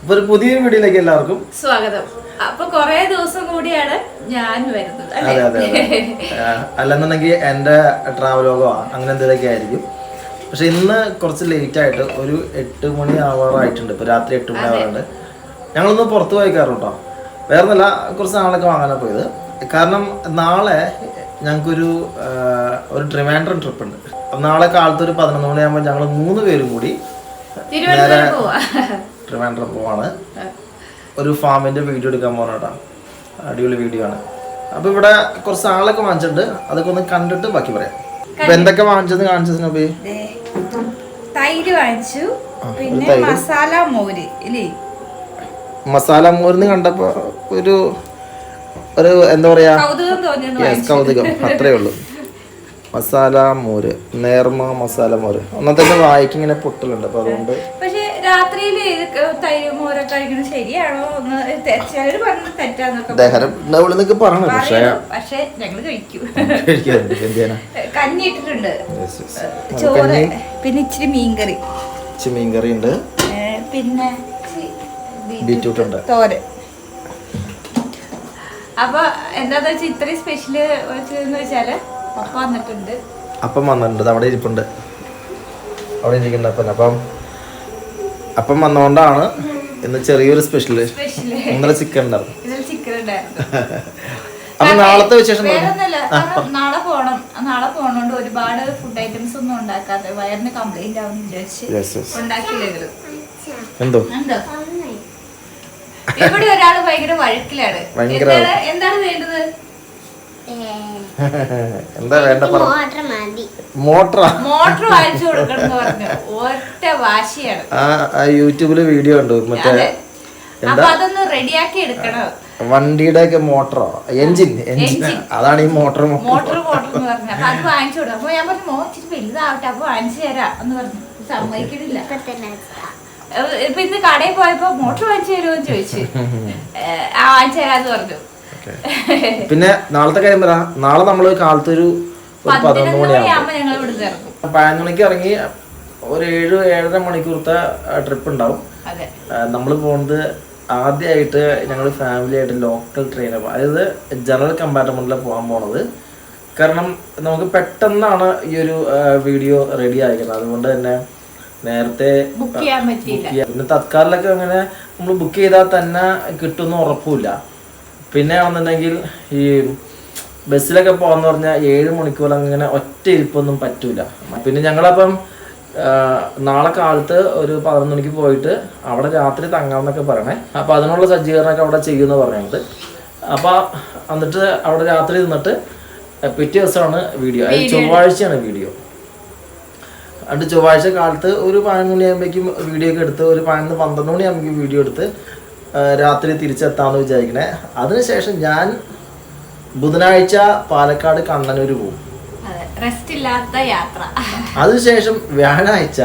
അപ്പൊ ഒരു പുതിയ വീഡിയോയിലേക്ക് എല്ലാവർക്കും സ്വാഗതം. അപ്പൊ കൊറേ ദിവസം കൂടിയാണ് ഞാൻ വരുന്നത് അതെ അതെ അതെ. ആ, അല്ലെന്നുണ്ടെങ്കിൽ എന്റെ ട്രാവലോഗോ അങ്ങനെ എന്തെങ്കിലുമൊക്കെ ആയിരിക്കും. പക്ഷെ ഇന്ന് കുറച്ച് ലേറ്റ് ആയിട്ട് ഒരു എട്ട് മണി ആവാറായിട്ടുണ്ട് ഇപ്പൊ രാത്രി എട്ട് മണി ആവാറുണ്ട് ഞങ്ങളൊന്ന് പുറത്ത് പോയി കയറും കേട്ടോ. വേറെ ഒന്നല്ല കുറച്ച് നാളൊക്കെ വാങ്ങാനാണ് പോയത്. കാരണം നാളെ ഞങ്ങൾക്കൊരു ഒരു ട്രിവാൻഡ്രം ട്രിപ്പ് ഉണ്ട്. നാളെ കാലത്ത് ഒരു പതിനൊന്ന് മണിയാകുമ്പോൾ ഞങ്ങൾ മൂന്ന് പേരും കൂടി ട്രിവാൻഡ്രം പോവാണ് ഒരു ഫാമിന്റെ വീഡിയോ എടുക്കാൻ പോകണം അടിപൊളി വീഡിയോ ആണ്. അപ്പോൾ ഇവിടെ കുറച്ച് ആളൊക്കെ വാങ്ങിച്ചിട്ടുണ്ട്. അതൊക്കെ ഒന്ന് കണ്ടിട്ട് ബാക്കി പറയാം. അപ്പൊ എന്തൊക്കെ വാങ്ങിച്ചത് കാണിച്ചതിന് ഉപയോഗി തൈര് വാങ്ങിച്ചു. പിന്നെ മസാല മോര് ഇല്ലേ? മസാല മോരെന്ന് കണ്ടപ്പോ ഒരു ഒരു എന്താ പറയാ? കൗതുകം അത്രേ ഉള്ളൂ. മസാല മോര് നേർമ മസാല മോര്. ഒന്നത്തെ വായിക്കിങ്ങനെ പൊട്ടലുണ്ട്. അപ്പൊ അതുകൊണ്ട് രാത്രിയിൽ തൈര് മോര കഴിക്കുന്നത് ശരിയാണോ എന്ന് തെ- ചിലര് പറഞ്ഞത് തെറ്റാന്നൊക്കെ ദഹനം ഉണ്ടാവുള്ളൂ എന്നൊക്കെ പറഞ്ഞു പക്ഷേ കഴിക്കും. കഞ്ഞി ഇട്ടിട്ടുണ്ട്. ചോറ് പിന്നെ ഇച്ചിരി മീൻകറി. ഇച്ചിരി മീൻകറി ഉണ്ട്. പിന്നെ ബീറ്റ്റൂട്ട് ഉണ്ട്. തോരൻ. അപ്പൊ എന്താന്ന് വെച്ചാൽ ഇത്രയും സ്പെഷ്യൽ വെച്ചതെന്ന് വെച്ചാൽ അപ്പം വന്നിട്ടുണ്ട്. അപ്പം വന്നിട്ടുണ്ട്. അവിടെ ഇരിപ്പുണ്ട്. അവിടെ ഇരിക്കുന്നുണ്ട് അപ്പം. അപ്പം അപ്പം വന്നോണ്ടാണ് ഇന്ന് ചെറിയൊരു സ്പെഷ്യൽ ഇന്നലെ ചിക്കൻ ഉണ്ടായിരുന്നു. അപ്പൊ നാളത്തെ വിശേഷം. നാളെ പോണം. നാളെ പോണോണ്ട് ഒരുപാട് ഫുഡ് ഐറ്റംസ് ഒന്നും ഉണ്ടാക്കാതെ വയറിന് കംപ്ലൈന്റ് ആവും വിചാരിച്ച് Yes, yes. ഉണ്ടാക്കിയില്ലെങ്കിലും. എന്തോ? ഇവിടെ ഒരാൾ ഭയങ്കര വഴക്കിലാണ്. എന്താണ് വേണ്ടത്? എന്താ വേണ്ട പറ. മോട്ടർ മതി. മോട്ടറാ? മോട്ടർ വാങ്ങിച്ചു കൊടുക്കണം പറഞ്ഞു. ഒറ്റ വാശിയാണ്. ആ യൂട്യൂബിൽ വീഡിയോ ഉണ്ട് മറ്റേ അപ്പൊ അതൊന്ന് റെഡിയാക്കി എടുക്കണം. വണ്ടിയുടെ ഒക്കെ മോട്ടറോ എഞ്ചിൻ എഞ്ചിൻ അതാണ് ഈ മോട്ടർ മോട്ടർ മോട്ടർ എന്ന് പറഞ്ഞു അപ്പൊ അത് വാങ്ങിച്ചു കൊടുക്കും. അപ്പൊ ഞാൻ പറഞ്ഞു മോ ഇച്ചിരി വലുതാവട്ടെ. അപ്പൊ വാങ്ങിച്ചു തരാം. എന്ന് പറഞ്ഞു. സമ്മതിക്കണില്ല. ഇപ്പൊ ഇന്ന് കടയിൽ പോയപ്പോ മോട്ടർ വാങ്ങിച്ചു തരുമോ എന്ന് ചോദിച്ചു. ആ വാങ്ങിച്ചു തരാന്ന് പറഞ്ഞു. പിന്നെ നാളത്തെ കാര്യം പറ. നാളെ നമ്മൾ കാലത്ത് ഒരു പതിനൊന്ന് മണിയാകും പതിനൊന്ന് മണിക്ക് ഇറങ്ങി. ഒരു ഏഴ് ഏഴര മണിക്കൂറത്തെ ട്രിപ്പ് ഉണ്ടാവും. നമ്മൾ പോകുന്നത് ആദ്യമായിട്ട് ഞങ്ങൾ ഫാമിലി ആയിട്ട് ലോക്കൽ ട്രെയിൻ അതായത് ജനറൽ കമ്പാർട്ട്മെന്റിലാണ് പോകാൻ പോണത്. കാരണം നമുക്ക് പെട്ടെന്നാണ് ഈ ഒരു വീഡിയോ റെഡി ആയിരിക്കുന്നത്. അതുകൊണ്ട് തന്നെ നേരത്തെ ബുക്ക് ചെയ്യാൻ പറ്റില്ല പിന്നെ തത്കാലിലൊക്കെ അങ്ങനെ നമ്മൾ ബുക്ക് ചെയ്താൽ തന്നെ കിട്ടുമെന്ന് ഉറപ്പില്ല പിന്നെ ആണെന്നുണ്ടെങ്കിൽ ഈ ബസ്സിലൊക്കെ പോകാന്ന് പറഞ്ഞാൽ ഏഴ് മണിക്കൂർ അങ്ങനെ ഒറ്റ ഇരിപ്പൊന്നും പറ്റൂല. പിന്നെ ഞങ്ങളപ്പം നാളെ കാലത്ത് ഒരു പതിനൊന്ന് മണിക്ക് പോയിട്ട് അവിടെ രാത്രി തങ്ങാമെന്നൊക്കെ പറയണേ. അപ്പം അതിനുള്ള സജ്ജീകരണമൊക്കെ അവിടെ ചെയ്യുമെന്ന് പറയുന്നത്. അപ്പം എന്നിട്ട് അവിടെ രാത്രി നിന്നിട്ട് പിറ്റേ ദിവസമാണ് വീഡിയോ. അതിൽ ചൊവ്വാഴ്ചയാണ് വീഡിയോ. അത് ചൊവ്വാഴ്ച കാലത്ത് ഒരു പതിനൊന്ന് മണിയാകുമ്പോഴേക്കും വീഡിയോ ഒക്കെ എടുത്ത് ഒരു പതിനൊന്ന് പന്ത്രണ്ട് മണിയാകുമ്പോഴേക്കും വീഡിയോ എടുത്ത് രാത്രി തിരിച്ചെത്താമെന്ന് വിചാരിക്കണേ. അതിനുശേഷം ഞാൻ ബുധനാഴ്ച പാലക്കാട് കണ്ണനൂർ പോകും റെസ്റ്റ് ഇല്ലാത്ത യാത്ര. അതിനുശേഷം വ്യാഴാഴ്ച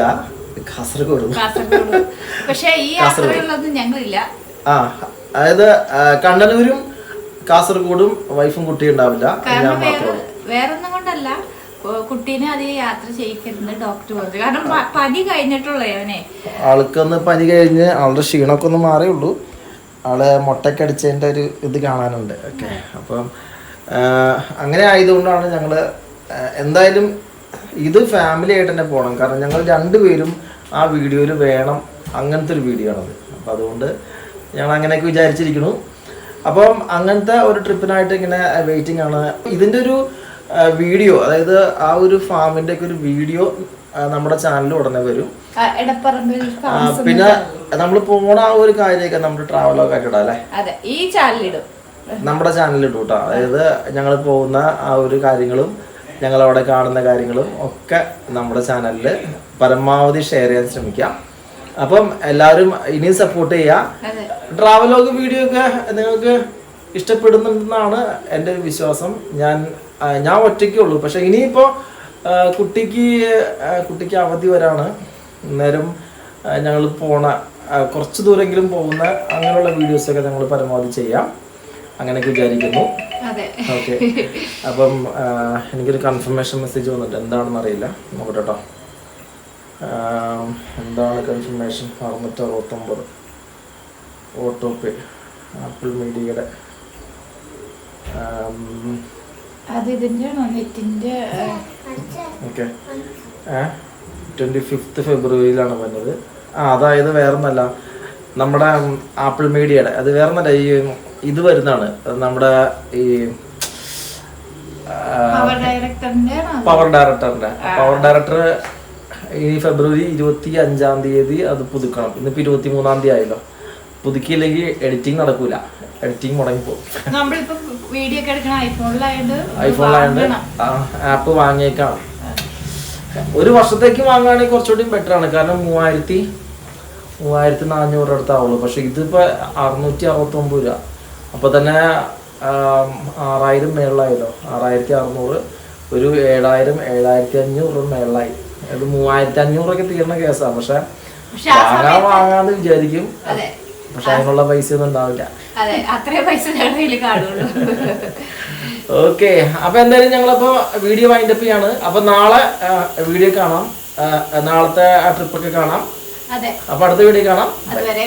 കാസർഗോഡ് പോകും. കാസർഗോഡ് പക്ഷെ ഈ യാത്രകളിലൊന്നും ഞങ്ങളില്ല. ആ അതായത് കണ്ണനൂരും കാസർഗോഡും വൈഫും കുട്ടിയും ഉണ്ടാവില്ല. ഞാൻ വേറെ വേറൊന്നും കൊണ്ടല്ല. കുട്ടീനെ അധികം യാത്ര ചെയ്യിക്കരുത് ഡോക്ടർ പറഞ്ഞു. കാരണം പനി കഴിഞ്ഞിട്ടുള്ളേ അവനെ. ആൾക്കൊന്ന് പനി കഴിഞ്ഞ് ആളുടെ ക്ഷീണമൊക്കെ ഒന്ന് മാറേ ആൾ മുട്ടയ്ക്ക് ഒരു ഇത് കാണാനുണ്ട്. ഓക്കെ. അപ്പം അങ്ങനെ ആയതുകൊണ്ടാണ് ഞങ്ങൾ എന്തായാലും ഇത് ഫാമിലി ആയിട്ട് തന്നെ പോകണം കാരണം ഞങ്ങൾ രണ്ടുപേരും ആ വീഡിയോയിൽ വേണം അങ്ങനത്തെ ഒരു വീഡിയോ ആണത്. അപ്പം അതുകൊണ്ട് ഞങ്ങൾ അങ്ങനെയൊക്കെ വിചാരിച്ചിരിക്കുന്നു. അപ്പം അങ്ങനത്തെ ഒരു ട്രിപ്പിനായിട്ട് ഇങ്ങനെ വെയിറ്റിംഗ് ആണ്. ഇതിന്റെ ഒരു വീഡിയോ അതായത് ആ ഒരു ഫാമിന്റെ ഒക്കെ ഒരു വീഡിയോ നമ്മുടെ ചാനലിൽ ഉടനെ വരും. പിന്നെ. നമ്മൾ പോണ ആ ഒരു കാര്യമൊക്കെ നമ്മുടെ ട്രാവലോ കാര്യം അല്ലേ? ഈ ചാനലിടും നമ്മുടെ ചാനലിൽ ഇടും കേട്ടോ. അതായത് ഞങ്ങൾ പോകുന്ന ആ ഒരു കാര്യങ്ങളും ഞങ്ങൾ അവിടെ കാണുന്ന കാര്യങ്ങളും ഒക്കെ നമ്മുടെ ചാനലിൽ പരമാവധി ഷെയർ ചെയ്യാൻ ശ്രമിക്കാം. അപ്പം എല്ലാവരും ഇനിയും സപ്പോർട്ട് ചെയ്യുക ട്രാവലോഗ് വീഡിയോ ഒക്കെ നിങ്ങൾക്ക് ഇഷ്ടപ്പെടുന്നുണ്ടെന്നാണ് എന്റെ ഒരു വിശ്വാസം. ഞാൻ ഞാൻ ഒറ്റയ്ക്കേ ഉള്ളൂ. പക്ഷെ ഇനിയിപ്പോൾ കുട്ടിക്ക് കുട്ടിക്ക് അവധി വരാണ്. അന്നേരം ഞങ്ങൾ പോണ കുറച്ച് ദൂരെങ്കിലും പോകുന്ന അങ്ങനെയുള്ള വീഡിയോസ് ഒക്കെ ഞങ്ങൾ പരമാവധി ചെയ്യാം. അങ്ങനെയൊക്കെ വിചാരിക്കുന്നു. ഓക്കെ അപ്പം എനിക്കൊരു കൺഫർമേഷൻ മെസ്സേജ് വന്നിട്ട് എന്താണെന്ന് അറിയില്ല. നോക്കട്ടെ കേട്ടോ എന്താണ് കൺഫർമേഷൻ അറുന്നൂറ്റി അറുപത്തൊമ്പത്. ഓട്ടോ പേ ആപ്പിൾ മീഡിയയുടെ അത് നെറ്റിന്റെ ഓക്കെ ട്വന്റി ഫിഫ്ത്ത് ഫെബ്രുവരിയിലാണ് വന്നത്. ആ അതായത് വേറൊന്നല്ല. നമ്മുടെ ആപ്പിൾ മീഡിയയുടെ അത് വേറൊന്നല്ല ഈ ഇത് വരുന്നതാണ്. നമ്മുടെ ഈ പവർ ഡയറക്ടറിന്റെ പവർ ഡയറക്ടർ ഈ ഫെബ്രുവരി ഇരുപത്തി അഞ്ചാം തീയതി അത് പുതുക്കണം. ഇന്നിപ്പോ ഇരുപത്തി മൂന്നാം തീയതി ആയല്ലോ. പുതുക്കിയില്ലെങ്കിൽ എഡിറ്റിംഗ് നടക്കൂല. എഡിറ്റിംഗ് മുടങ്ങിപ്പോകും ഐഫോണിലായത് ഐഫോണിലായത് ആപ്പ് വാങ്ങിയേക്കാണ്. ഒരു വർഷത്തേക്ക് വാങ്ങുകയാണെങ്കിൽ കുറച്ചുകൂടി ബെറ്റർ ആണ്. കാരണം മൂവായിരത്തി മൂവായിരത്തി നാനൂറ് അടുത്താവുള്ളൂ. പക്ഷെ ഇതിപ്പോ അറുന്നൂറ്റി അറുപത്തി ഒമ്പത് രൂപ. അപ്പൊ തന്നെ ആറായിരം മേളിലായല്ലോ. ആറായിരത്തി അറുന്നൂറ് ഒരു ഏഴായിരം ഏഴായിരത്തി അഞ്ഞൂറ് മേളിലായി. അത് മൂവായിരത്തി അഞ്ഞൂറൊക്കെ തീർന്ന കേസാണ് പക്ഷെ വാങ്ങാൻ വാങ്ങാന്ന് വിചാരിക്കും. പക്ഷെ അതിനുള്ള പൈസ ഒന്നും ഉണ്ടാവില്ല. അതെ അത്രേ പൈസ ഞങ്ങളുടെ കയ്യിൽ കാണുള്ളൂ. ഓക്കെ അപ്പൊ എന്തായാലും ഞങ്ങളപ്പോ വീഡിയോ വൈൻഡപ്പ് ചെയ്യാണ്. അപ്പൊ നാളെ വീഡിയോ കാണാം. നാളത്തെ ആ ട്രിപ്പൊക്കെ കാണാം. അതെ. അപ്പൊ അടുത്ത വീഡിയോ കാണാം. അതുവരെ